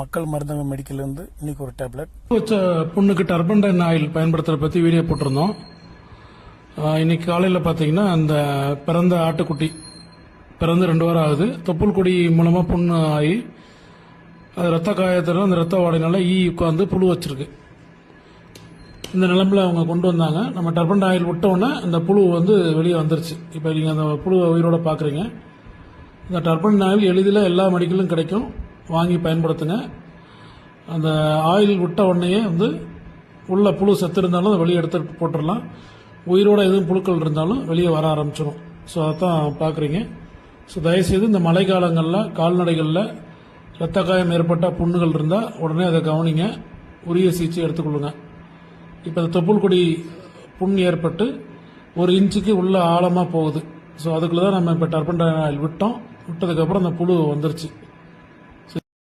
மக்கள் மருந்தகம் மெடிக்கல்லேருந்து இன்னைக்கு ஒரு டேப்லெட். வச்ச பொண்ணுக்கு டர்பன்டைன் ஆயில் பயன்படுத்துகிறத பற்றி வீடியோ போட்டிருந்தோம். இன்னைக்கு காலையில் பார்த்தீங்கன்னா அந்த பிறந்த ஆட்டுக்குட்டி பிறந்து ரெண்டு வாரம் ஆகுது. தொப்புள் கொடி மூலமாக புண்ணு ஆகி அது ரத்த காயத்தில் அந்த ரத்த வாடையினால ஈ உட்காந்து புழு வச்சிருக்கு. இந்த நிலம்பில் அவங்க கொண்டு வந்தாங்க. நம்ம டர்பன் ஆயில் விட்டோன்னே அந்த புழு வந்து வெளியே வந்துருச்சு. இப்போ நீங்கள் அந்த புழுவை உயிரோட பார்க்குறீங்க இந்த டர்பன் ஆயில் எளிதில் எல்லா மெடிக்கலும் கிடைக்கும். வாங்கி பயன்படுத்துங்க. அந்த ஆயில் விட்ட உடனேயே வந்து உள்ள புழு செத்து இருந்தாலும் அதை வெளியே எடுத்து போட்டுடலாம். உயிரோட எதுவும் புழுக்கள் இருந்தாலும் வெளியே வர ஆரம்பிச்சிடும் ஸோ அதைத்தான் பார்க்குறீங்க ஸோ தயவுசெய்து இந்த மழை காலங்களில் கால்நடைகளில் இரத்த காயம் ஏற்பட்ட புண்ணுகள் இருந்தால் உடனே அதை கவனிங்க. உரிய சிகிச்சை எடுத்துக்கொள்ளுங்க. இப்போ இந்த தொப்புள் கொடி புண் ஏற்பட்டு ஒரு இன்ச்சுக்கு உள்ள ஆழமாக போகுது. ஸோ அதுக்குள்ள தான் நம்ம இப்போ டர்பன் ஆயில் விட்டோம். விட்டதுக்கப்புறம் அந்த புழு வந்துருச்சு.